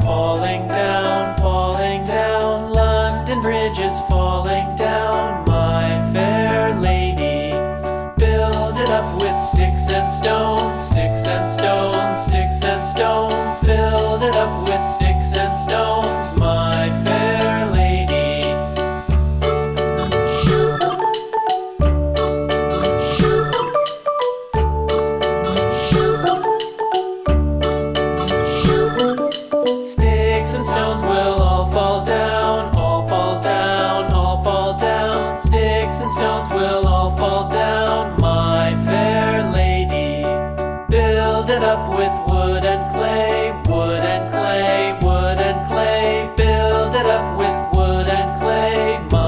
falling down, falling down. London Bridge is falling down, my fair lady. Build it up with sticks and stones, sticks and stones, sticks and stones. Build it up with sticks. and stones will all fall down, my fair lady. Build it up with wood and clay.